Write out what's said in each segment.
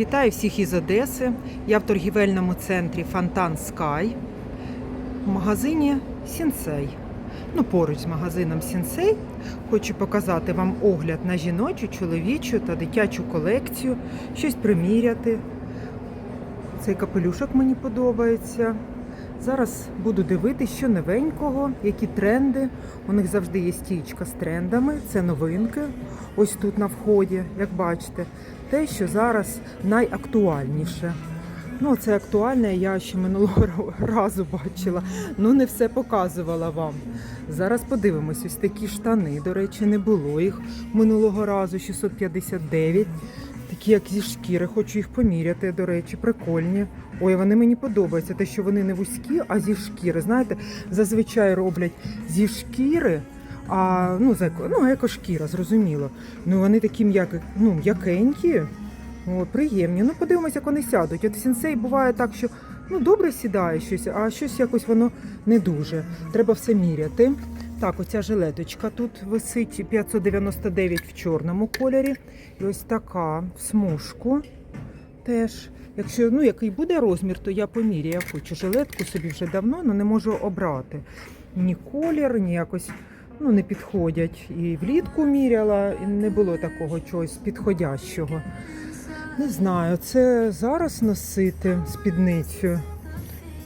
Вітаю всіх із Одеси. Я в торгівельному центрі Фонтан Скай в магазині Сінсей. Ну, поруч з магазином Сінсей хочу показати вам огляд на жіночу, чоловічу та дитячу колекцію, щось приміряти. Цей капелюшок мені подобається. Зараз буду дивитися, що новенького, які тренди. У них завжди є стічка з трендами. Це новинки. Ось тут на вході, як бачите, те, що зараз найактуальніше. Ну, це актуальне, я ще минулого разу бачила. Ну, не все показувала вам. Зараз подивимось, ось такі штани. До речі, не було їх минулого разу, 659. Такі, як зі шкіри, хочу їх поміряти, до речі, прикольні. Ой, вони мені подобаються. Те, що вони не вузькі, а зі шкіри. Знаєте, зазвичай роблять зі шкіри, а ну, еко- ну екошкіра, зрозуміло. Ну вони такі м'які, ну, м'якенькі, О, приємні. Ну, подивимося, як вони сядуть. От сенсей буває так, що ну, добре сідає щось, а щось якось воно не дуже. Треба все міряти. Так, оця жилеточка тут висить 599 в чорному кольорі. І ось така в смужку теж. Якщо ну, який буде розмір, то я поміряю. Я хочу жилетку собі вже давно, але не можу обрати. Ні колір, ні якось ну, не підходять. І влітку міряла, і не було такого чогось підходящого. Не знаю, це зараз носити спідницю.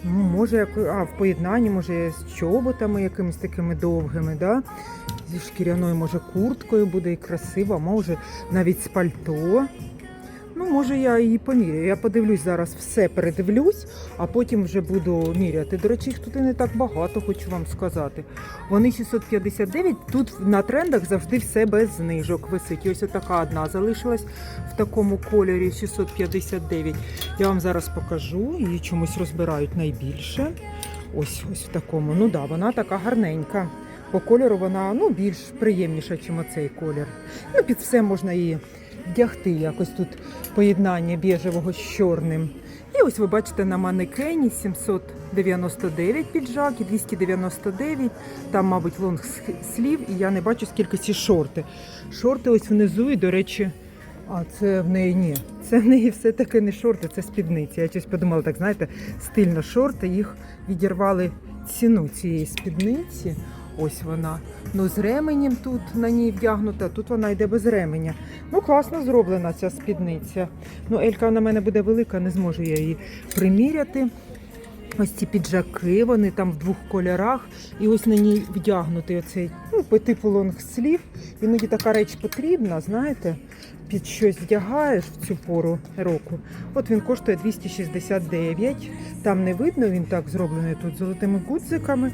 Ну, може, як, а, в поєднанні, може, з чоботами якимись такими довгими, да? зі шкіряною, може, курткою буде і красиво, може навіть з пальто. Ну, може, я її поміряю. Я подивлюсь зараз, все передивлюсь, а потім вже буду міряти. До речі, їх тут і не так багато, хочу вам сказати. Вони 659, тут на трендах завжди все без знижок висить. І ось така одна залишилась в такому кольорі 659. Я вам зараз покажу, її чомусь розбирають найбільше. Ось ось в такому. Ну да, вона така гарненька. По кольору вона ну, більш приємніша, ніж оцей колір. Ну, під все можна її вдягти якось тут поєднання біжевого з чорним. І ось ви бачите на манекені 799 піджак і 299. Там, мабуть, лонг слів, і я не бачу, скільки ці шорти. Шорти ось внизу, і, до речі, а це в неї ні. Це в неї все-таки не шорти, це спідниці. Я щось подумала, так знаєте, стильно шорти, їх відірвали ціну цієї спідниці. Ось вона. Ну, з ременем тут на ній вдягнута, тут вона йде без ременя. Ну, класно зроблена ця спідниця. Ну, Елька на мене буде велика, не зможу я її приміряти. Ось ці піджаки, вони там в двох кольорах. І ось на ній вдягнутий оцей, ну, по типу лонгслів. Іноді така реч потрібна, знаєте, під щось вдягаєш в цю пору року. От він коштує 269. Там не видно, він так зроблений тут золотими гудзиками.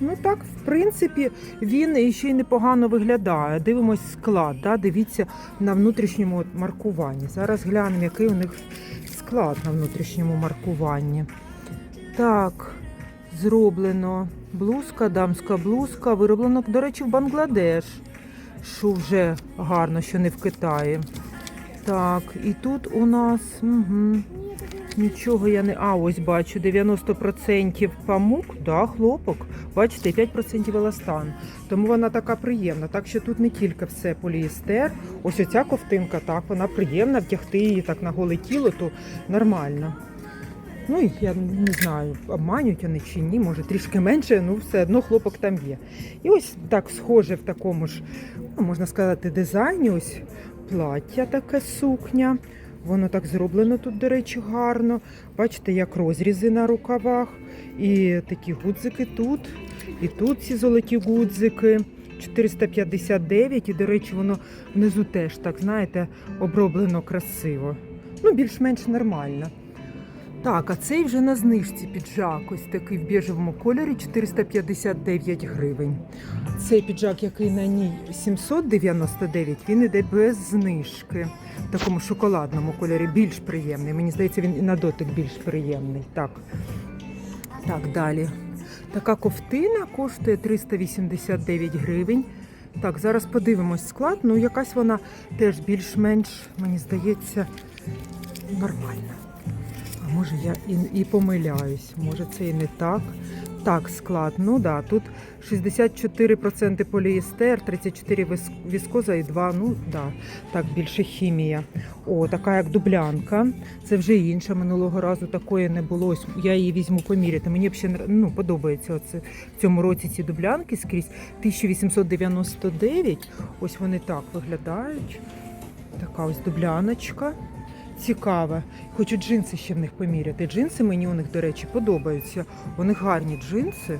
Ну так, в принципі, він ще й непогано виглядає. Дивимось склад, да? дивіться на внутрішньому маркуванні. Зараз глянемо, який у них склад на внутрішньому маркуванні. Так, зроблено блузка, дамська блузка, вироблено, до речі, в Бангладеш. Що вже гарно, що не в Китаї. Так, і тут у нас угу, нічого я не. А, ось бачу, 90% памук, да, хлопок. Бачите, 5% еластан. Тому вона така приємна. Так що тут не тільки все поліестер. Ось оця ковтинка, так, вона приємна, вдягти її так на голе тіло, то нормально. Ну, я не знаю, обманюють вони чи ні, може трішки менше, ну все одно хлопок там є. І ось так схоже в такому ж, ну, можна сказати, дизайні. Ось плаття таке сукня. Воно так зроблено тут, до речі, гарно. Бачите, як розрізи на рукавах. І такі гудзики тут. І тут ці золоті гудзики. 459, і, до речі, воно внизу теж так, знаєте, оброблено красиво. Ну, більш-менш нормально. Так, а цей вже на знижці піджак, ось такий в біжевому кольорі 459 гривень. Цей піджак, який на ній 799, він іде без знижки. В такому шоколадному кольорі, більш приємний. Мені здається, він і на дотик більш приємний. Так, так далі. Така ковтина коштує 389 гривень. Так, зараз подивимось склад. Ну, якась вона теж більш-менш, мені здається, нормальна. А може я і, і помиляюсь, може це і не так. Так, склад. Ну да, тут 64% поліестер, 34 вис- віскоза і 2, ну да, так, більше хімія. О, така як дублянка. Це вже інша. Минулого разу такої не було. Ось я її візьму поміряти. Мені взагалі ну, подобається оце, в цьому році ці дублянки скрізь. 1899. Ось вони так виглядають. Така ось дубляночка. Цікава. Хочу джинси ще в них поміряти. Джинси мені у них, до речі, подобаються. Них гарні джинси.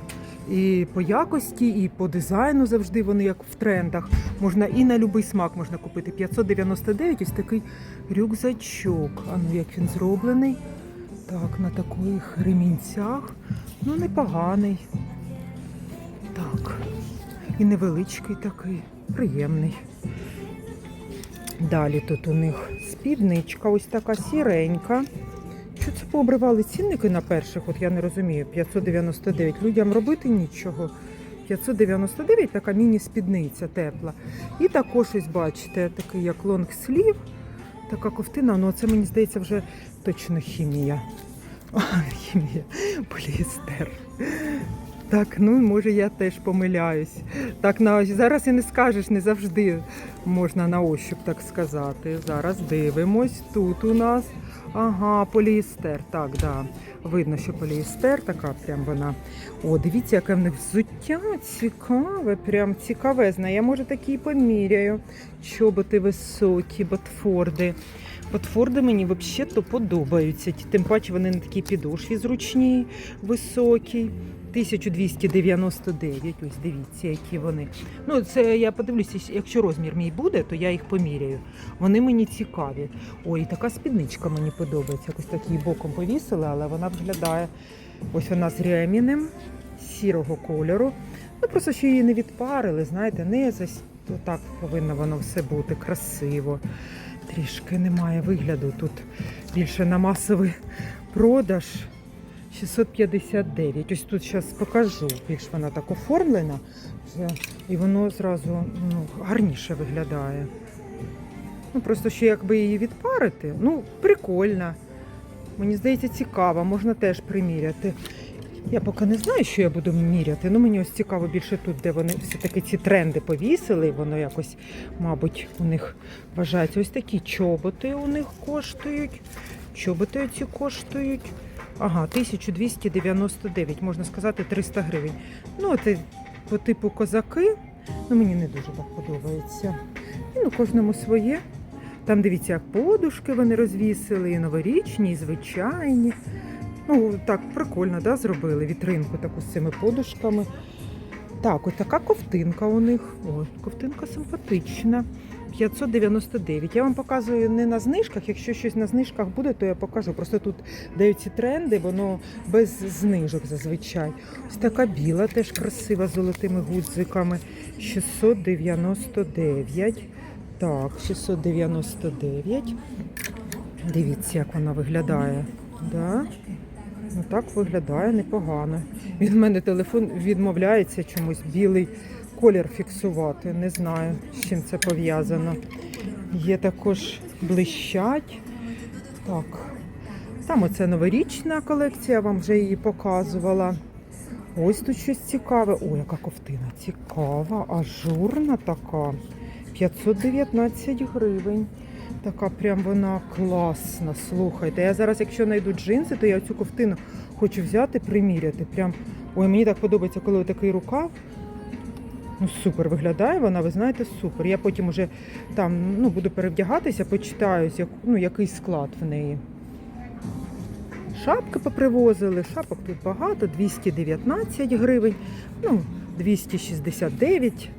І по якості, і по дизайну завжди вони як в трендах. Можна і на будь-який смак можна купити. 599 ось такий рюкзачок. А ну як він зроблений. Так, на таких ремінцях. Ну, непоганий. Так. І невеличкий такий, приємний. Далі тут у них спідничка, ось така сіренька. Що це пообривали цінники на перших? От я не розумію. 599. Людям робити нічого. 599 така міні-спідниця тепла. І також ось бачите, такий як лонгслів, така ковтина, ну це мені здається вже точно хімія. Не хімія, поліестер. Так, ну може я теж помиляюсь. Так, на зараз і не скажеш, не завжди можна на ощуп так сказати. Зараз дивимось. Тут у нас ага, поліестер. Так, да. Видно, що поліестер, така прям вона. О, дивіться, яке в них взуття цікаве, прям цікавезне. Я може такі і поміряю. Чоботи високі, ботфорди. Ботфорди мені взагалі то подобаються. Тим паче вони на такій підошві зручні, високі. 1299, ось дивіться, які вони. Ну, це я подивлюся, якщо розмір мій буде, то я їх поміряю. Вони мені цікаві. Ой, така спідничка мені подобається. Якось так її боком повісили, але вона виглядає. Ось вона з ремінем сірого кольору. Ну просто що її не відпарили, знаєте, не зась... то так повинно воно все бути красиво. Трішки немає вигляду. Тут більше на масовий продаж. 659. Ось тут зараз покажу. Більш вона так оформлена. І воно зразу ну, гарніше виглядає. Ну, просто ще якби її відпарити. Ну, прикольно. Мені здається, цікаво, можна теж приміряти. Я поки не знаю, що я буду міряти. Ну мені ось цікаво більше тут, де вони все-таки ці тренди повісили, і воно якось, мабуть, у них вважається. Ось такі чоботи у них коштують. Чоботи ці коштують. Ага, 1299, можна сказати, 300 гривень. Ну, це по типу козаки. Ну, мені не дуже так подобається. І, ну, кожному своє. Там дивіться, як подушки вони розвісили, і новорічні, і звичайні. Ну, так, прикольно, да, зробили вітринку таку з цими подушками. Так, ось така ковтинка у них. О, ковтинка симпатична. 599. Я вам показую не на знижках. Якщо щось на знижках буде, то я покажу. Просто тут дають ці тренди, воно без знижок зазвичай. Ось така біла, теж красива з золотими гудзиками. 699. Так, 699. Дивіться, як вона виглядає. Да? Ну так виглядає непогано. Від мене телефон відмовляється чомусь білий колір фіксувати. Не знаю, з чим це пов'язано. Є також блищать. Так. Там оце новорічна колекція, я вам вже її показувала. Ось тут щось цікаве. О, яка ковтина цікава, ажурна така. 519 гривень. Така прям вона класна. Слухайте. Я зараз, якщо знайду джинси, то я цю ковтину хочу взяти, приміряти. Прям ой, мені так подобається, коли такий рукав. Ну, супер виглядає вона, ви знаєте, супер. Я потім уже там ну, буду перевдягатися, почитаю, ну, який склад в неї. Шапки попривозили, шапок тут багато, 219 гривень, ну, 269,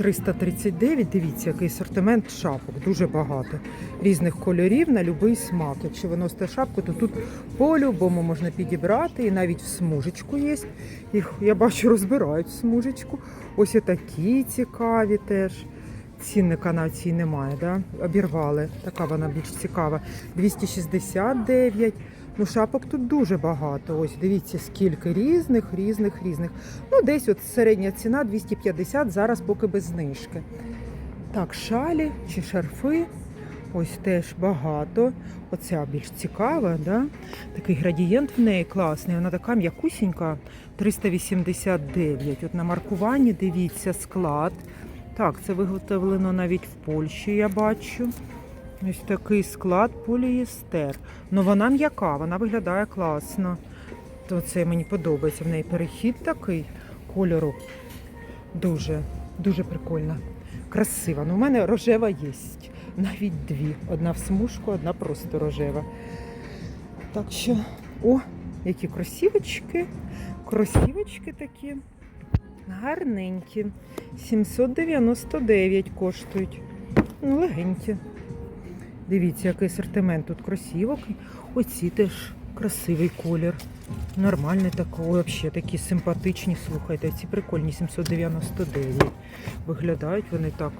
339. Дивіться, який асортимент шапок, дуже багато. Різних кольорів на будь-який смак. Якщо ви носите шапку, то тут по-любому можна підібрати, і навіть в смужечку є. Їх, я бачу, розбирають в смужечку. Ось такі цікаві теж. Цінника на цій немає, да? обірвали. Така вона більш цікава. 269. Ну, шапок тут дуже багато. Ось дивіться, скільки різних, різних, різних. Ну, десь от середня ціна 250, зараз поки без знижки. Так, шалі чи шарфи. Ось теж багато. Оця більш цікава, да? такий градієнт в неї класний. Вона така м'якусінька, 389. От на маркуванні дивіться склад. Так, це виготовлено навіть в Польщі, я бачу. Ось такий склад полієстер. Ну вона м'яка, вона виглядає класно. То це мені подобається. В неї перехід такий кольору. Дуже, дуже прикольно. Красива. Ну, у мене рожева є. Навіть дві. Одна в смужку, одна просто рожева. Так що, о, які кросівочки. Кросівочки такі. Гарненькі. 799 коштують. Ну, легенькі. Дивіться, який асортимент тут кросівок. Оці теж красивий колір. Нормальний такий, взагалі такі симпатичні. Слухайте, ці прикольні 799. Виглядають вони так.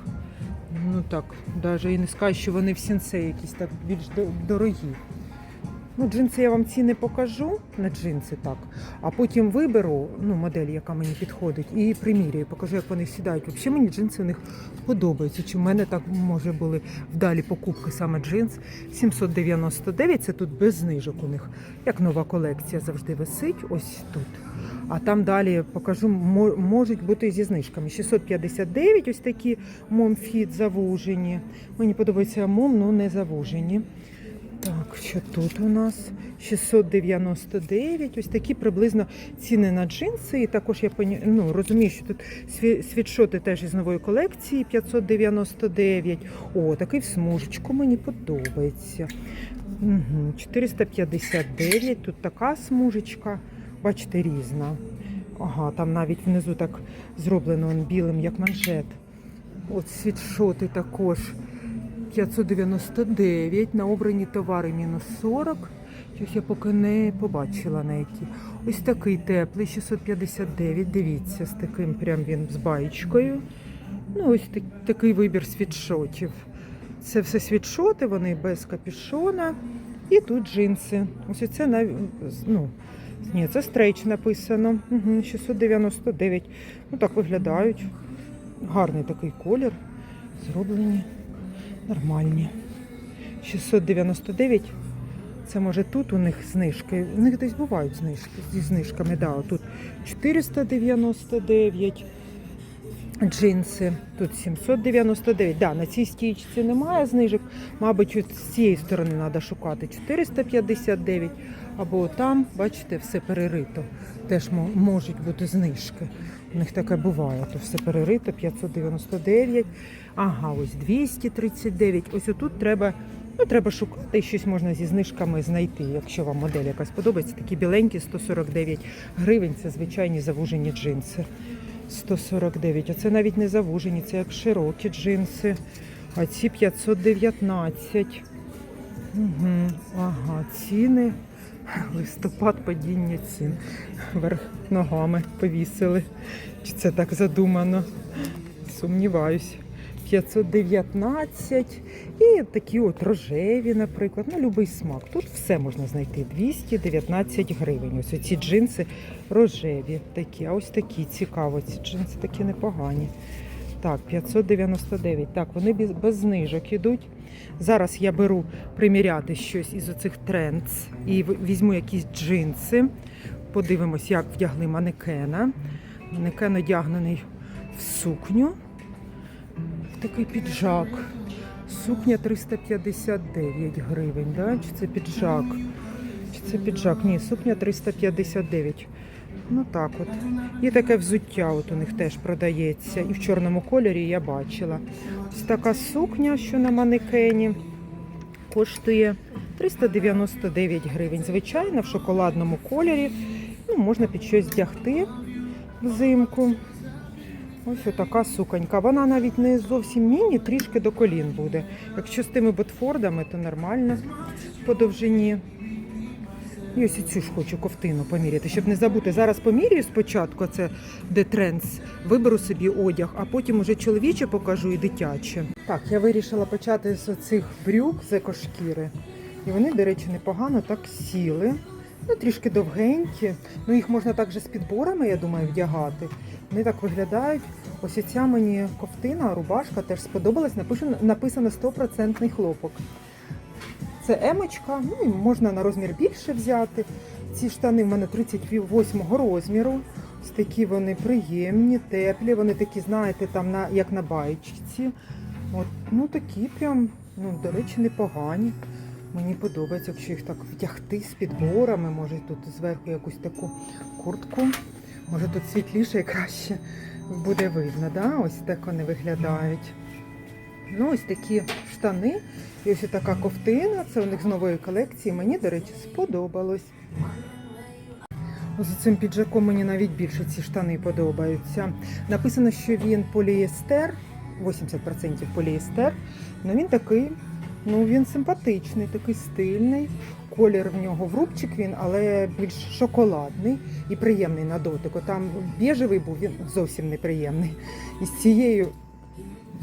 Ну так, навіть і не скажу, що вони в сінце якісь так більш дорогі. Ну, джинси я вам ціни покажу на джинси так. А потім виберу ну, модель, яка мені підходить, і приміряю, покажу, як вони сідають. Взагалі мені джинси у них подобаються. Чи в мене так може були вдалі покупки саме джинс 799, це тут без знижок у них. Як нова колекція завжди висить, ось тут. А там далі покажу, мо- можуть бути зі знижками. 659, ось такі момфіт завужені. Мені подобається мом, але не завужені. Так, що тут у нас? 699, ось такі приблизно ціни на джинси. І також я ну, розумію, що тут світшоти теж із нової колекції 599. О, такий в смужечку мені подобається. Угу, 459, тут така смужечка, бачите, різна. Ага, там навіть внизу так зроблено білим, як манжет. От світшоти також 599, на обрані товари мінус 40. Щось я поки не побачила на які. Ось такий теплий, 659, дивіться, з таким прям він з баєчкою. Ну, ось так- такий вибір світшотів. Це все світшоти, вони без капюшона. І тут джинси. Ось це навіть, ну, ні, це стрейч написано. Угу, 699. Ну так виглядають. Гарний такий колір. Зроблені. Нормальні. 699. Це може тут у них знижки. У них десь бувають знижки зі знижками. Да, тут 499 джинси. Тут 799. Да, на цій стійці немає знижок. Мабуть, з цієї сторони треба шукати 459. Або там, бачите, все перерито. Теж можуть бути знижки. У них таке буває. То все перерито 599. Ага, ось 239. Ось отут треба. Ну, треба шукати, щось можна зі знижками знайти, якщо вам модель якась подобається. Такі біленькі 149 гривень. Це звичайні завужені джинси. 149. Оце навіть не завужені, це як широкі джинси. А ці 519. Угу. Ага, ціни. Листопад падіння цін. Верх ногами повісили. Чи це так задумано? Сумніваюсь. 519 і такі от рожеві, наприклад, на будь-який смак. Тут все можна знайти. 219 гривень. Ось ці джинси рожеві такі, а ось такі цікаво. Ці джинси такі непогані. Так, 599. Так, вони без знижок ідуть. Зараз я беру приміряти щось із оцих трендс і візьму якісь джинси. Подивимось, як вдягли манекена. Манекен одягнений в сукню. В такий піджак. Сукня 359 гривень, да? Чи це піджак? Чи це піджак? Ні, сукня 359. Ну так от. Є таке взуття, от у них теж продається. І в чорному кольорі я бачила. Ось така сукня, що на манекені, коштує 399 гривень. Звичайно, в шоколадному кольорі. Ну, можна під щось вдягти взимку. Ось отака суконька. Вона навіть не зовсім міні, трішки до колін буде. Якщо з тими ботфордами, то нормально по довжині. І ось цю ж хочу ковтину поміряти, щоб не забути. Зараз поміряю спочатку, це де трендс, виберу собі одяг, а потім уже чоловіче покажу і дитяче. Так, я вирішила почати з цих брюк з екошкіри. І вони, до речі, непогано так сіли. Ну, трішки довгенькі. Ну, їх можна також з підборами, я думаю, вдягати. Вони так виглядають. Ось ця мені ковтина, рубашка теж сподобалась. Написано 100% хлопок. Це емочка, ну і можна на розмір більше взяти. Ці штани в мене 38 розміру. Ось такі вони приємні, теплі. Вони такі, знаєте, там на, як на баєчці. От, ну такі прям, ну, до речі, непогані. Мені подобається, якщо їх так вдягти з підборами, може тут зверху якусь таку куртку. Може тут світліше і краще буде видно. Да? Ось так вони виглядають. Ну, ось такі штани. І ось така ковтина. Це у них з нової колекції. Мені, до речі, сподобалось. З цим піджаком мені навіть більше ці штани подобаються. Написано, що він поліестер, 80% поліестер. Ну він такий, ну він симпатичний, такий стильний. Колір в нього в рубчик він, але більш шоколадний і приємний на дотик. Там біжевий був, він зовсім неприємний. І з цією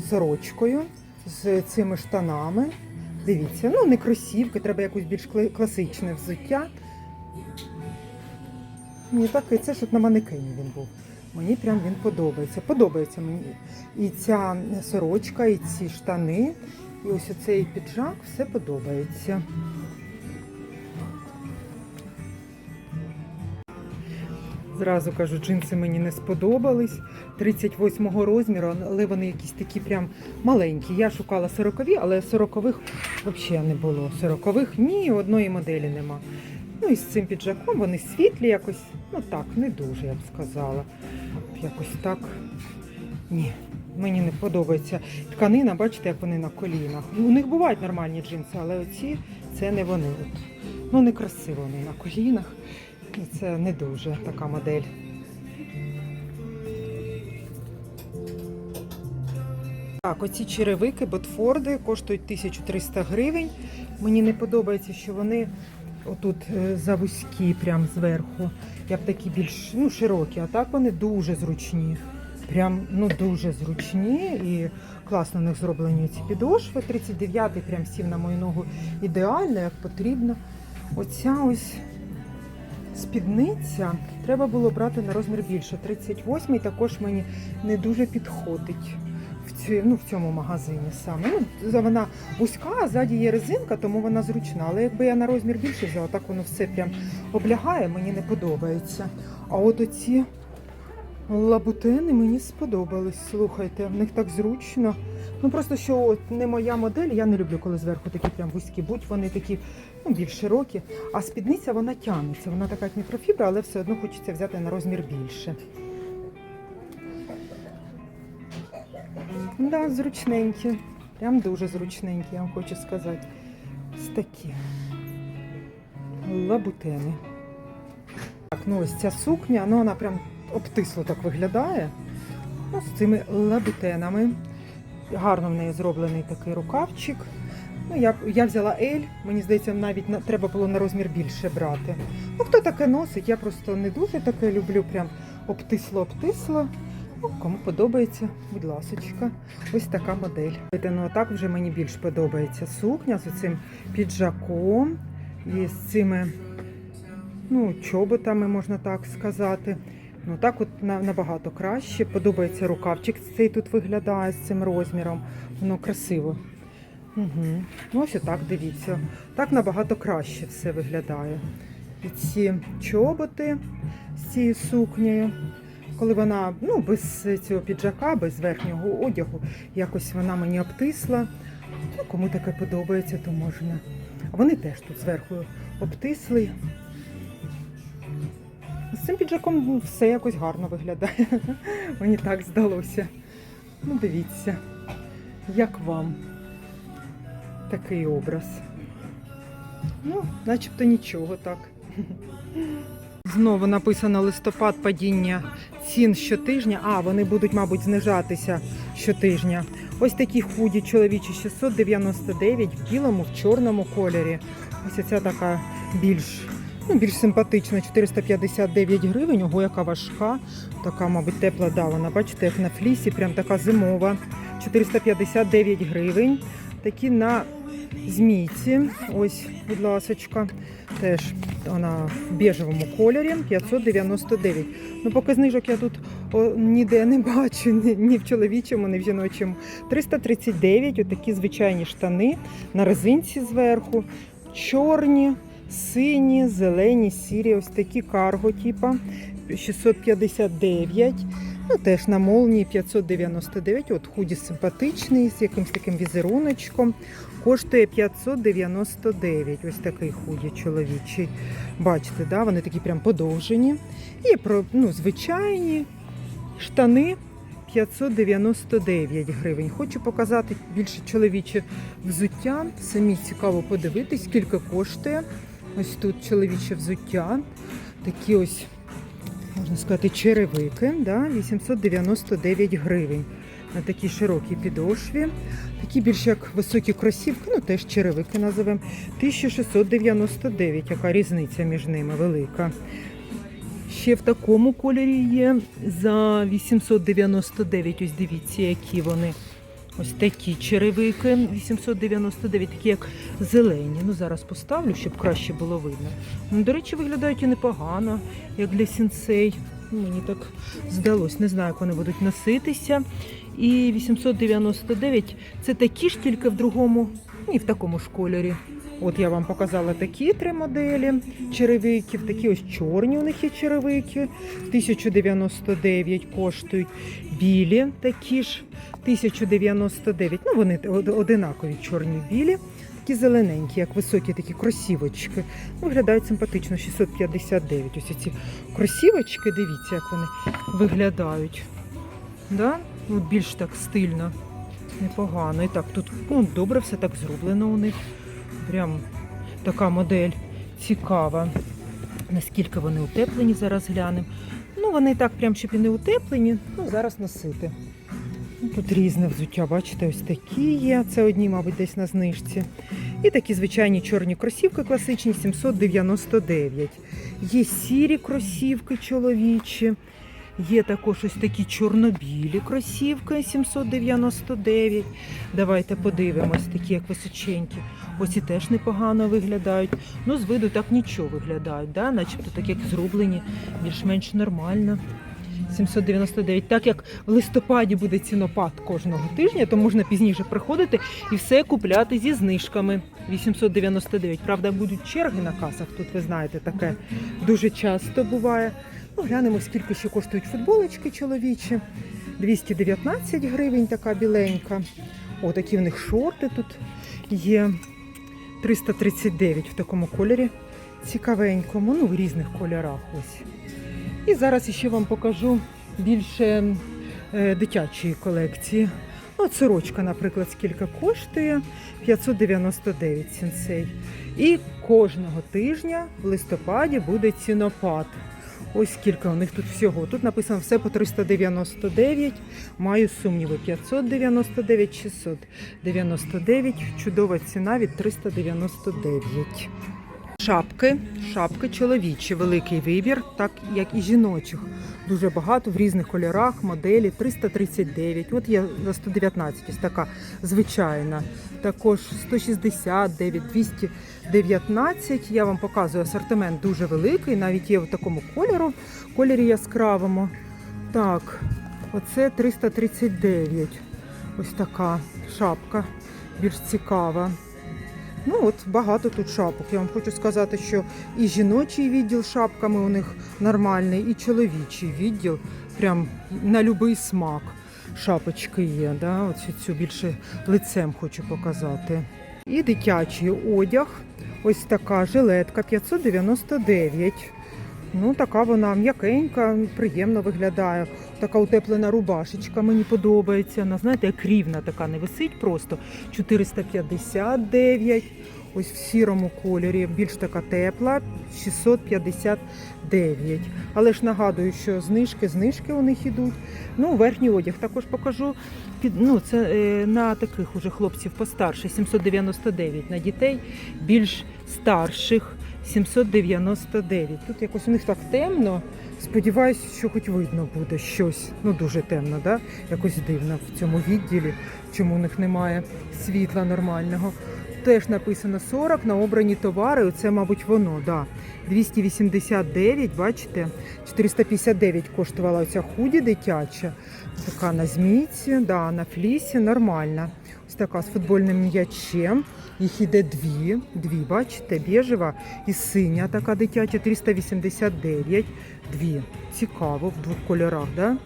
сорочкою, з цими штанами. Дивіться, ну не кросівки, треба якусь більш класичне взуття. Ні, і це щоб на манекені він був. Мені прям він подобається. Подобається мені. І ця сорочка, і ці штани, і ось оцей піджак, все подобається. Зразу кажу, джинси мені не сподобались. 38 розміру, але вони якісь такі прям маленькі. Я шукала 40-ві, але 40-х взагалі не було. 40-х ні одної моделі нема. Ну і з цим піджаком вони світлі якось, ну так, не дуже, я б сказала. Якось так. Ні, мені не подобається. Тканина, бачите, як вони на колінах. Ну, у них бувають нормальні джинси, але оці це не вони. Ну, не красиво вони на колінах. Це не дуже така модель. Так, оці черевики, ботфорди коштують 1300 гривень. Мені не подобається, що вони отут е, завузькі, прям зверху. Я б такі більш ну, широкі, а так вони дуже зручні. Прям ну дуже зручні і класно у них зроблені ці підошви. 39-й прям сів на мою ногу ідеально, як потрібно. Оця ось спідниця треба було брати на розмір більше. 38-й також мені не дуже підходить в, ну, в цьому магазині саме. Ну, вона вузька, а ззаді є резинка, тому вона зручна. Але якби я на розмір більше взяла, так воно все прям облягає, мені не подобається. А от оці лабутени мені сподобались. Слухайте, в них так зручно. Ну просто що от не моя модель, я не люблю, коли зверху такі прям вузькі, будь вони такі ну, більш широкі. А спідниця вона тягнеться, вона така як мікрофібра, але все одно хочеться взяти на розмір більше. Да, зручненькі. Прям дуже зручненькі, я вам хочу сказати. Ось такі. Лабутени. Так, ну ось ця сукня, ну вона прям обтисло так виглядає. Ну, з цими лабутенами. Гарно в неї зроблений такий рукавчик. Ну, я, я взяла L, мені здається, навіть на, треба було на розмір більше брати. Ну, хто таке носить, я просто не дуже таке люблю, прям обтисло-обтисло. Ну, кому подобається, будь ласочка. Ось така модель. Ну, так вже мені більш подобається сукня з цим піджаком і з цими ну, чоботами, можна так сказати. Ну так от набагато краще. Подобається рукавчик цей тут виглядає з цим розміром. Воно красиво. Угу. Ну, ось так, дивіться. Так набагато краще все виглядає. І ці чоботи з цією сукнею. Коли вона ну, без цього піджака, без верхнього одягу, якось вона мені обтисла. Ну, кому таке подобається, то можна. А вони теж тут зверху обтисли. З цим піджаком все якось гарно виглядає. Мені так здалося. Ну, дивіться, як вам такий образ. Ну, начебто нічого так. Знову написано листопад падіння цін щотижня. А, вони будуть, мабуть, знижатися щотижня. Ось такі худі чоловічі 699 в білому, в чорному кольорі. Ось ця така більш, ну, більш симпатична, 459 гривень. Ого, яка важка. Така, мабуть, тепла да, вона, бачите, як на флісі, прям така зимова. 459 гривень. Такі на Змійці. Ось, будь ласочка. Теж вона в біжевому кольорі 599. Ну, поки знижок я тут о, ніде не бачу, ні, ні в чоловічому, ні в жіночому. 339, отакі звичайні штани на резинці зверху. Чорні, сині, зелені, сірі, ось такі карго, типа 659. Ну, теж на молнії 599. От худі симпатичний, з якимось таким візеруночком. Коштує 599. Ось такий худі чоловічий. Бачите, да? вони такі прям подовжені. І про, ну, звичайні штани 599 гривень. Хочу показати більше чоловіче взуття. Самі цікаво подивитись, скільки коштує. Ось тут чоловіче взуття. Такі ось, можна сказати, черевики. Да? 899 гривень. На такій широкій підошві. Такі більш як високі кросівки, ну теж черевики називаємо. 1699, яка різниця між ними велика. Ще в такому кольорі є за 899. Ось дивіться, які вони. Ось такі черевики 899, такі як зелені. Ну зараз поставлю, щоб краще було видно. Ну, до речі, виглядають і непогано, як для сінсей. Ну, Мені так здалось. Не знаю, як вони будуть носитися. І 899 це такі ж, тільки в другому, ні, в такому ж кольорі. От я вам показала такі три моделі черевиків, такі ось чорні у них є черевики, 1099 коштують. Білі такі ж 1099. Ну, вони одинакові чорні білі, такі зелененькі, як високі такі кросівочки. Виглядають симпатично, 659. Ось ці кросівочки, дивіться, як вони виглядають. Да? Ну, більш так стильно, непогано. І так, тут ну, добре все так зроблено у них. Прям така модель цікава. Наскільки вони утеплені, зараз глянемо. Ну, вони так, прям щоб і не утеплені, ну зараз носити. Ну, Тут різне взуття, бачите, ось такі є. Це одні, мабуть, десь на знижці. І такі звичайні чорні кросівки класичні 799. Є сірі кросівки чоловічі. Є також ось такі чорнобілі кросівки 799. Давайте подивимось, такі як височенькі. Ось і теж непогано виглядають. Ну, з виду так нічого виглядають, да? начебто так як зроблені, більш-менш нормально. 799. Так як в листопаді буде цінопад кожного тижня, то можна пізніше приходити і все купляти зі знижками. 899. Правда, будуть черги на касах. Тут ви знаєте, таке дуже часто буває. Ну, глянемо, скільки ще коштують футболочки чоловічі. 219 гривень, така біленька. О, такі в них шорти тут є. 339 в такому кольорі. Цікавенькому, ну в різних кольорах ось. І зараз ще вам покажу більше е, дитячої колекції. От сорочка, наприклад, скільки коштує 599 сенсей. І кожного тижня в листопаді буде цінопад. Ось скільки у них тут всього. Тут написано все по 399. Маю сумніви. 599, 699. Чудова ціна від 399. Шапки, шапки чоловічі, великий вибір, так як і жіночих. Дуже багато в різних кольорах, моделі 339. От є за 119, ось така звичайна. Також 169, 219. Я вам показую асортимент дуже великий, навіть є в такому кольору, кольорі яскравому. Так, оце 339. Ось така шапка, більш цікава. Ну от багато тут шапок. Я вам хочу сказати, що і жіночий відділ шапками у них нормальний, і чоловічий відділ. Прям на будь-який смак. Шапочки є. Да? Оцю цю більше лицем хочу показати. І дитячий одяг. Ось така жилетка 599. Ну, така вона м'якенька, приємно виглядає. Така утеплена рубашечка мені подобається. Вона, знаєте, як рівна така не висить просто. 459. Ось в сірому кольорі, більш така тепла, 659. Але ж нагадую, що знижки, знижки у них ідуть. Ну, верхній одяг також покажу. Під, ну, це е, на таких уже хлопців постарше, 799 на дітей, більш старших 799. Тут якось у них так темно. Сподіваюся, що хоч видно буде щось. Ну дуже темно, да? якось дивно в цьому відділі, чому у них немає світла нормального. теж написано 40 на обрані товари. Оце, мабуть, воно, да. 289, бачите? 459 коштувала оця худі дитяча. Така на змійці, да, на флісі, нормальна. Така з футбольним м'ячем. Їх іде дві, дві, бачите, біжева і синя така дитяча, 389, дві. Цікаво, в двох кольорах, да?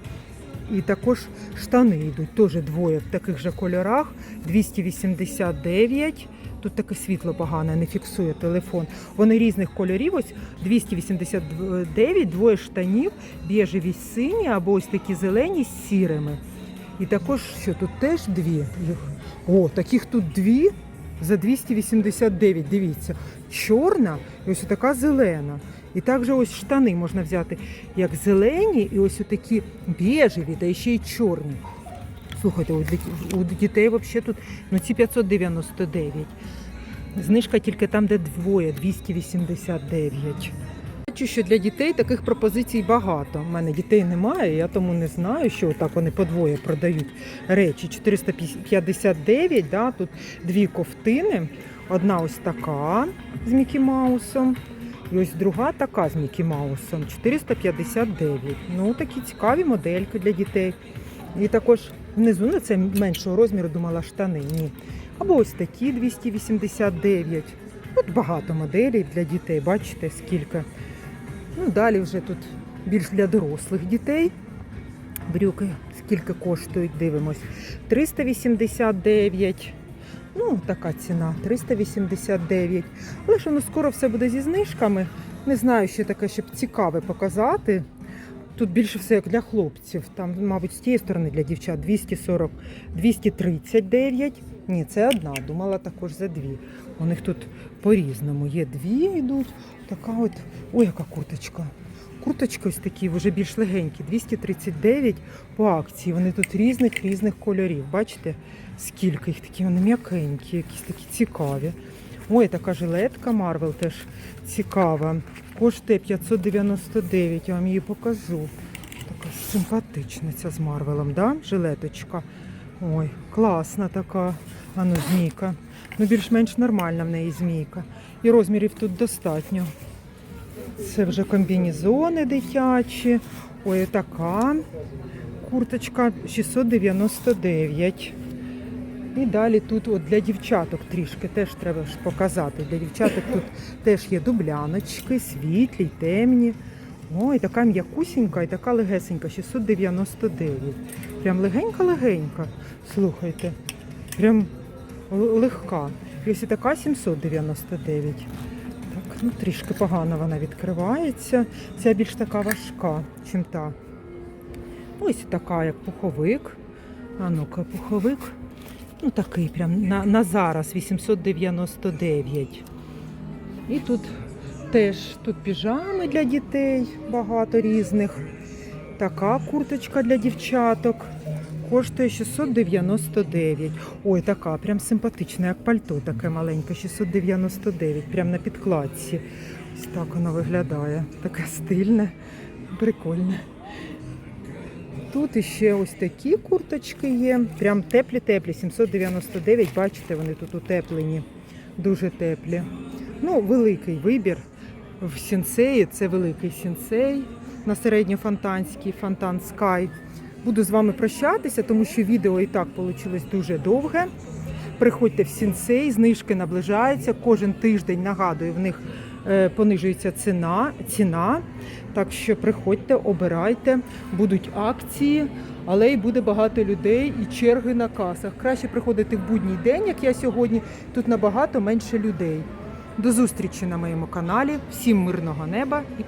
І також штани йдуть, теж двоє в таких же кольорах, 289. Тут таке світло погане, не фіксує телефон. Вони різних кольорів. Ось 289, двоє штанів, біжеві сині або ось такі зелені з сірими. І також що тут теж дві. їх. О, таких тут дві за 289. Дивіться, чорна і ось така зелена. І також ось штани можна взяти як зелені, і ось такі біжеві, та ще й чорні. Слухайте, у дітей взагалі тут ну ці 599. Знижка тільки там, де двоє, 289. Бачу, що для дітей таких пропозицій багато. У мене дітей немає, я тому не знаю, що отак вони подвоє продають речі. 459, да, тут дві ковтини. Одна ось така з Мікі Маусом. І ось друга така з Мікі Маусом 459. Ну, такі цікаві модельки для дітей. І також внизу, ну це меншого розміру, думала штани. Ні. Або ось такі 289. Тут багато моделей для дітей, бачите, скільки. Ну, далі вже тут більш для дорослих дітей. Брюки скільки коштують, дивимось. 389. Ну, така ціна 389. Але ж воно скоро все буде зі знижками. Не знаю, що таке, щоб цікаве показати. Тут більше все як для хлопців. Там, мабуть, з тієї сторони для дівчат 240, 239. Ні, це одна. Думала також за дві. У них тут по-різному. Є дві йдуть. Така от. Ой, яка курточка. Курточки ось такі, вже більш легенькі. 239 по акції. Вони тут різних різних кольорів. Бачите, скільки їх такі, вони м'якенькі, якісь такі цікаві. Ой, така жилетка Марвел теж цікава. Коштує 599, я вам її покажу. Така симпатична ця з Марвелом, да? Жилеточка. Ой, класна така. А ну, змійка. Ну, більш-менш нормальна в неї змійка. І розмірів тут достатньо. Це вже комбінезони дитячі. Ой, така курточка 699. І далі тут от для дівчаток трішки теж треба ж показати. Для дівчаток тут теж є дубляночки, світлі, темні. Ой, така м'якусінька і така легесенька, 699. Прям легенька-легенька. Слухайте. Прям легка. Ось і така 799. Так, ну трішки погано вона відкривається. Ця більш така важка, чим та. Ось така, як пуховик. А ну-ка, пуховик. Ну такий прям на, на зараз 899. І тут теж тут піжами для дітей багато різних. Така курточка для дівчаток. Коштує 699. Ой, така, прям симпатична, як пальто таке маленьке, 699, прям на підкладці. Ось так воно виглядає. Таке стильне, прикольне. Тут іще ось такі курточки є. Прям теплі-теплі, 799. Бачите, вони тут утеплені. Дуже теплі. Ну, великий вибір в сінсеї. Це великий сінсей на середньофонтанський фонтан Sky. Буду з вами прощатися, тому що відео і так вийшло дуже довге. Приходьте в сінсей, знижки наближаються. Кожен тиждень нагадую, в них е, понижується ціна. ціна. Так що приходьте, обирайте, будуть акції, але й буде багато людей і черги на касах. Краще приходити в будній день, як я сьогодні. Тут набагато менше людей. До зустрічі на моєму каналі. Всім мирного неба і